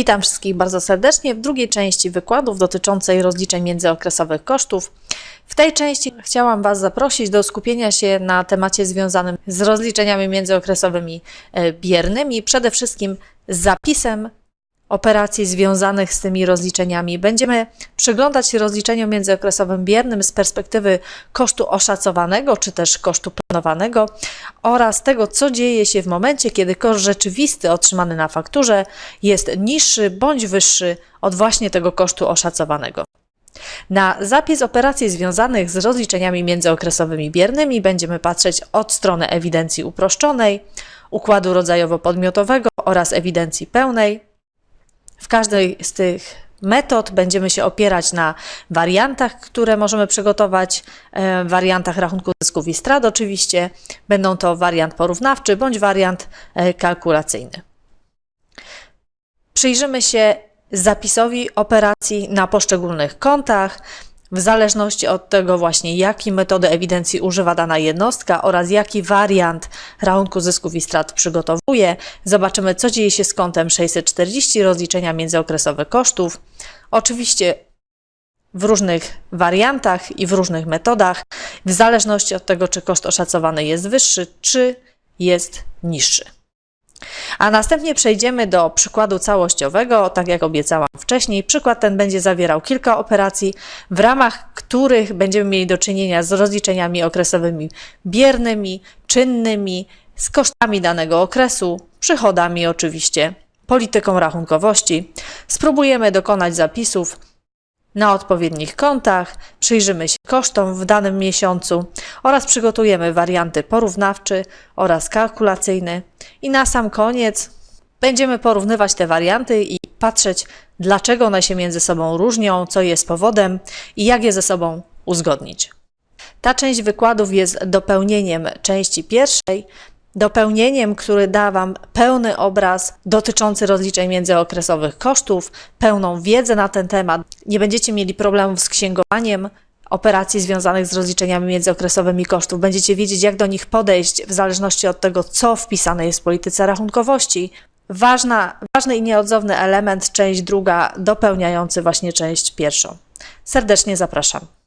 Witam wszystkich bardzo serdecznie w drugiej części wykładów dotyczącej rozliczeń międzyokresowych kosztów. W tej części chciałam Was zaprosić do skupienia się na temacie związanym z rozliczeniami międzyokresowymi e, biernymi, przede wszystkim z zapisem operacji związanych z tymi rozliczeniami. Będziemy przyglądać się rozliczeniom międzyokresowym biernym z perspektywy kosztu oszacowanego czy też kosztu planowanego oraz tego, co dzieje się w momencie, kiedy koszt rzeczywisty otrzymany na fakturze jest niższy bądź wyższy od właśnie tego kosztu oszacowanego. Na zapis operacji związanych z rozliczeniami międzyokresowymi biernymi będziemy patrzeć od strony ewidencji uproszczonej, układu rodzajowo-podmiotowego oraz ewidencji pełnej. W każdej z tych metod będziemy się opierać na wariantach, które możemy przygotować, e, wariantach rachunku zysków i strat oczywiście. Będą to wariant porównawczy bądź wariant e, kalkulacyjny. Przyjrzymy się zapisowi operacji na poszczególnych kontach, w zależności od tego właśnie, jakiej metody ewidencji używa dana jednostka oraz jaki wariant rachunku zysków i strat przygotowuje, zobaczymy, co dzieje się z kontem 640 rozliczenia międzyokresowe kosztów. Oczywiście w różnych wariantach i w różnych metodach, w zależności od tego, czy koszt oszacowany jest wyższy, czy jest niższy. A następnie przejdziemy do przykładu całościowego, tak jak obiecałam wcześniej. Przykład ten będzie zawierał kilka operacji, w ramach których będziemy mieli do czynienia z rozliczeniami okresowymi biernymi, czynnymi, z kosztami danego okresu, przychodami oczywiście, polityką rachunkowości. Spróbujemy dokonać zapisów na odpowiednich kontach, przyjrzymy się kosztom w danym miesiącu oraz przygotujemy warianty porównawczy oraz kalkulacyjny. I na sam koniec będziemy porównywać te warianty i patrzeć, dlaczego one się między sobą różnią, co jest powodem i jak je ze sobą uzgodnić. Ta część wykładów jest dopełnieniem części pierwszej, dopełnieniem, który da Wam pełny obraz dotyczący rozliczeń międzyokresowych kosztów, pełną wiedzę na ten temat. Nie będziecie mieli problemów z księgowaniem operacji związanych z rozliczeniami międzyokresowymi kosztów. Będziecie wiedzieć, jak do nich podejść w zależności od tego, co wpisane jest w polityce rachunkowości. Ważna, ważny i nieodzowny element, część druga, dopełniający właśnie część pierwszą. Serdecznie zapraszam.